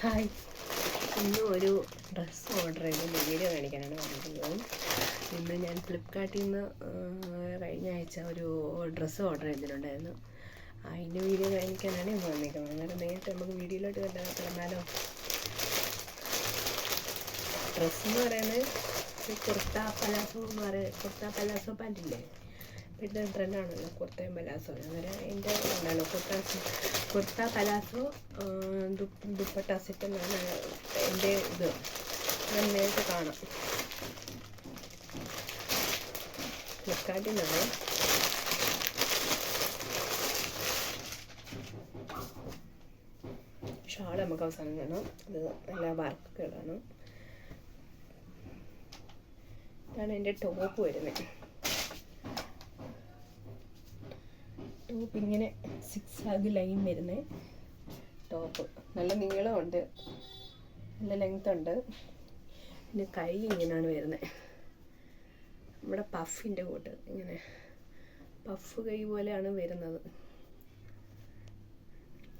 Hi. ഇന്ന് ഒരു dress order ചെയ്ത്. വീഡിയോ കാണിക്കാനാണ് വന്നിട്ടുള്ളത് ഇന്ന് ഞാൻ ഫ്ലിപ്കാർട്ടിൽ നിന്ന് കഴിഞ്ഞ ആഴ്ച ഒരു ഡ്രസ്സ് ഓർഡർ ചെയ്തിട്ടുണ്ടായിരുന്നു. അതിന്റെ വീഡിയോ കാണിക്കാനാണ് ഇന്ന് വന്നിരിക്കുന്നത്. അങ്ങനെ നേരിട്ട് നമുക്ക് വീഡിയോയിലോട്ട് കണ്ടാൽ കിടന്നാലോ? ഡ്രസ്സ് എന്ന് പറയുന്നത് കുർത്ത പലാസോ എന്ന് പറയുന്നത് കുർത്ത പലാസോ പാന്റില്ലേ പിന്നെ ട്രെൻഡാണല്ലോ കുർത്തയും പലാസോ. അങ്ങനെ അതിന്റെ എന്താണ് കുർത്ത കുർത്ത പലാസോ ദുപ്പട്ട സെറ്റ് എന്നാണ് എന്റെ ഇത്. നന്നായിട്ട് കാണാം. ഫ്ലിപ്കാർട്ടിൽ നിന്നാണ്. ഷാൾ നമുക്ക് അവസാനം വേണം ഇത് നല്ല വർക്കുകളാണ്. ഇതാണ് എന്റെ ടോപ്പ് വരുന്നത്. ഇങ്ങനെ സിക്സ് ആഗ് ലൈൻ വരുന്നത് ടോപ്പ് നല്ല നീളമുണ്ട്. നല്ല ലെങ്ത് ഉണ്ട്. പിന്നെ കൈ ഇങ്ങനെയാണ് വരുന്നത് നമ്മുടെ പഫിന്റെ കൂട്ട് ഇങ്ങനെ. പഫ് കൈ പോലെയാണ് വരുന്നത്.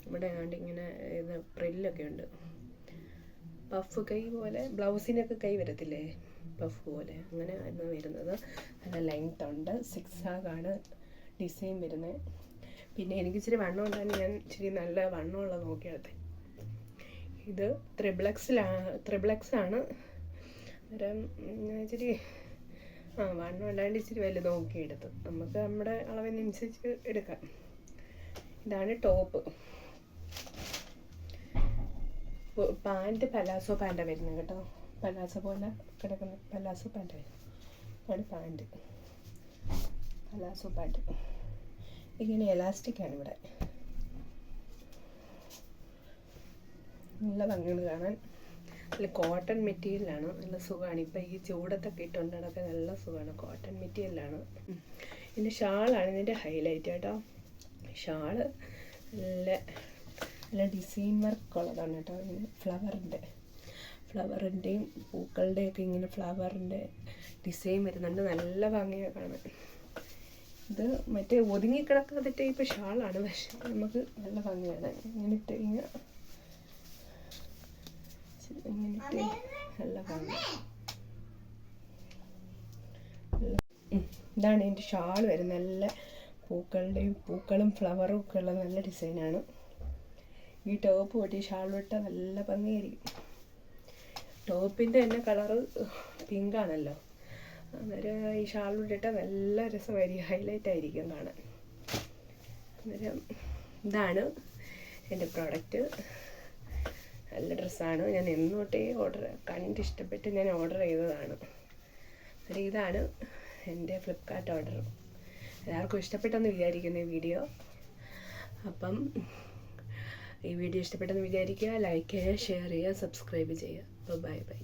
ഇവിടെ ആണ്ട് ഇങ്ങനെ ഇത് പ്രില്ലൊക്കെ ഉണ്ട്. പഫ് കൈ പോലെ ബ്ലൗസിനൊക്കെ കൈ വരത്തില്ലേ? പഫ് പോലെ. അങ്ങനെ ആയിരുന്നു വരുന്നത്. നല്ല ലെങ്ത് ഉണ്ട്. സിക്സ് ആഗാണ് ഡിസൈൻ വരുന്നത് പിന്നെ എനിക്ക് ഇച്ചിരി വണ്ണം ഉണ്ടായിരുന്നു. ഞാൻ ഇച്ചിരി നല്ല വണ്ണമുള്ള നോക്കിയെടുത്തത് ഇത് ത്രിബ്ലക്സിലാണ് ത്രിബ്ലക്സ് ആണ് അന്നേരം ഞാൻ ഇച്ചിരി ആ വണ്ണം ഉണ്ടായിട്ട് ഇച്ചിരി വലുത് നോക്കിയെടുത്തു. നമുക്ക് നമ്മുടെ അളവിനനുസരിച്ച് എടുക്കാം. ഇതാണ് ടോപ്പ്. പാന്റ് പലാസോ പാന്റാണ് വരുന്നത് കേട്ടോ. പലാസോ പോലെ കിടക്കുന്ന പലാസോ പാന്റ് വരും ഇതാണ് പാന്റ് പലാസോ പാന്റ് ഇങ്ങനെ എലാസ്റ്റിക് ആണ് ഇവിടെ. നല്ല ഭംഗിയാണ് കാണാൻ. നല്ല കോട്ടൺ മെറ്റീരിയലാണ് നല്ല സുഖമാണ്. ഇപ്പം ഈ ചൂടത്തൊക്കെ ഇട്ടുകൊണ്ട് നല്ല സുഖമാണ്. കോട്ടൺ മെറ്റീരിയലാണ് ഇതിന്റെ ഷാളാണ് ഇതിന്റെ ഹൈലൈറ്റ് കേട്ടോ. ഷാൾ നല്ല നല്ല ഡിസൈൻ വർക്ക് ഉള്ളതാണ് കേട്ടോ. ഇങ്ങനെ ഫ്ലവറിന്റെ ഫ്ലവറിന്റെയും പൂക്കളുടെയൊക്കെ ഇങ്ങനെ ഫ്ലവറിന്റെ ഡിസൈൻ വരുന്നുണ്ട്. നല്ല ഭംഗിയാണ് കാണാൻ. ഇത് മറ്റേ ഒതുങ്ങി കിടക്കാതിട്ട് ഇപ്പൊ ഷാളാണ്. പക്ഷെ നമുക്ക് നല്ല ഭംഗിയാണ് ഇങ്ങനെ ഇട്ട് ഇങ്ങനെ ഇട്ട് നല്ല ഭംഗി. ഇതാണ് എന്റെ ഷാൾ വരുന്നത്. നല്ല പൂക്കളുടെയും പൂക്കളും ഫ്ലവറും ഒക്കെ ഉള്ള നല്ല ഡിസൈനാണ് ഈ ടോപ്പ് പൊട്ടി ഷാൾ വിട്ടാൽ നല്ല ഭംഗിയായിരിക്കും. ടോപ്പിന്റെ തന്നെ കളറ് പിങ്കാണല്ലോ അന്നേരം ഈ ഷാൾ ഇട്ടിട്ട് നല്ല രസമായിരിക്കും ഹൈലൈറ്റ് ആയിരിക്കും കാണാൻ അന്നേരം ഇതാണ് എന്റെ പ്രോഡക്റ്റ് നല്ല ഡ്രസ്സാണ് ഞാൻ എന്നോട്ടേ ഓർഡർ കണ്ട് ഇഷ്ടപ്പെട്ട് ഞാൻ ഓർഡർ ചെയ്തതാണ്. അന്നേരം ഇതാണ് എന്റെ ഫ്ലിപ്കാർട്ട് ഓർഡർ എല്ലാവർക്കും ഇഷ്ടപ്പെട്ടെന്ന് വിചാരിക്കുന്നു ഈ വീഡിയോ അപ്പം ഈ വീഡിയോ ഇഷ്ടപ്പെട്ടെന്ന് വിചാരിക്കുക ലൈക്ക് ചെയ്യുക ഷെയർ ചെയ്യുക സബ്സ്ക്രൈബ് ചെയ്യുക. അപ്പോൾ ബൈ ബൈ